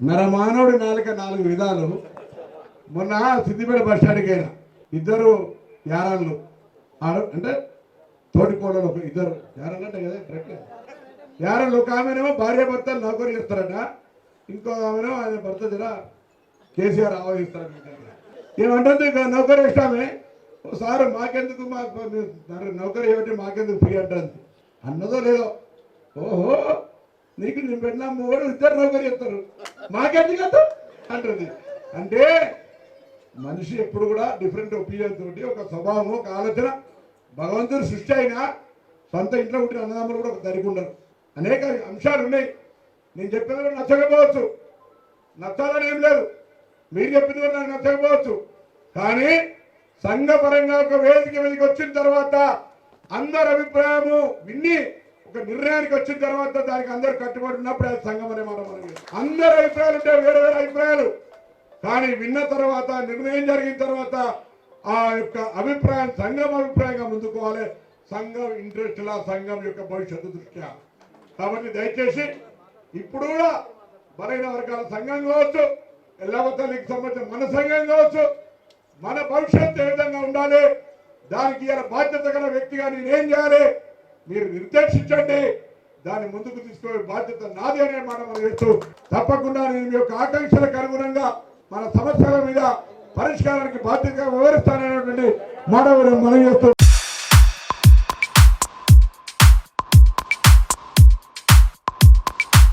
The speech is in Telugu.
నరమానవుడి నాలుక నాలుగు విధాలు. మొన్న సిద్దిపేట బస్ స్టాండ్కి అయినా ఇద్దరు యారాళ్ళు. ఆడ అంటే తోటికోడలు ఒక ఇద్దరు. యారాళ్ళు అంటే కదా కరెక్ట్. యారాళ్ళు ఒక ఆమెనేమో భార్య భర్త నౌకరు చేస్తారట. ఇంకో ఆమెనేమో ఆయన భర్త జర కేసీఆర్ ఆవహిస్తారట. ఏమంటుంది ఇక నౌకరు ఇష్టామే సార్ మాకెందుకు మాకు నౌకరీ ఏమిటి మాకెందుకు ఫ్రీ? అంటుంది. అన్నదో లేదో. ఓహో నీకు నేను పెట్టినా మూడు ఇద్దరు నౌకరీ చెప్తారు మాకెందుకు అంటుంది. అంటే మనిషి ఎప్పుడు కూడా డిఫరెంట్ ఒపీనియన్ తోటి ఒక స్వభావం ఒక ఆలోచన భగవంతుడు సృష్టి అయినా సొంత ఇంట్లో ఉంటే అన్నదమ్ములు కూడా ఒక దరికి ఉండరు. అనేక అంశాలు ఉన్నాయి. నేను చెప్పేది నచ్చకపోవచ్చు. నచ్చాలని ఏం లేదు. మీరు చెప్పింది కూడా నాకు నచ్చకపోవచ్చు. కానీ సంఘపరంగా ఒక వేదిక మీదకి వచ్చిన తర్వాత అందరి అభిప్రాయము విన్ని ఒక నిర్ణయానికి వచ్చిన తర్వాత దానికి అందరు కట్టుబడి ఉన్నప్పుడు అది సంఘం అనే మనం అందరి అభిప్రాయాలు ఉంటాయి వేరే వేరే అభిప్రాయాలు. కానీ విన్న తర్వాత నిర్ణయం జరిగిన తర్వాత ఆ యొక్క అభిప్రాయం సంఘం అభిప్రాయంగా ముందుకోవాలి. సంఘం ఇంట్రెస్ట్ లా సంఘం యొక్క భవిష్యత్తు దృష్ట్యా. కాబట్టి దయచేసి ఇప్పుడు కూడా బలైన వర్గాల సంఘం కావచ్చు ఎల్లవతల్లికి సంబంధించిన మన సంఘం కావచ్చు మన భవిష్యత్తు ఏ విధంగా ఉండాలి దానికి బాధ్యత గల వ్యక్తిగా నేనేం చేయాలి మీరు నిర్దేశించండి. దాన్ని ముందుకు తీసుకునే బాధ్యత నాది అనే మాట మనం చేస్తూ తప్పకుండా నేను మీ యొక్క ఆకాంక్షలకు అనుగుణంగా మన సమస్యల మీద పరిష్కారానికి బాధ్యతగా వివరిస్తాననేటువంటి మాట మనం చేస్తూ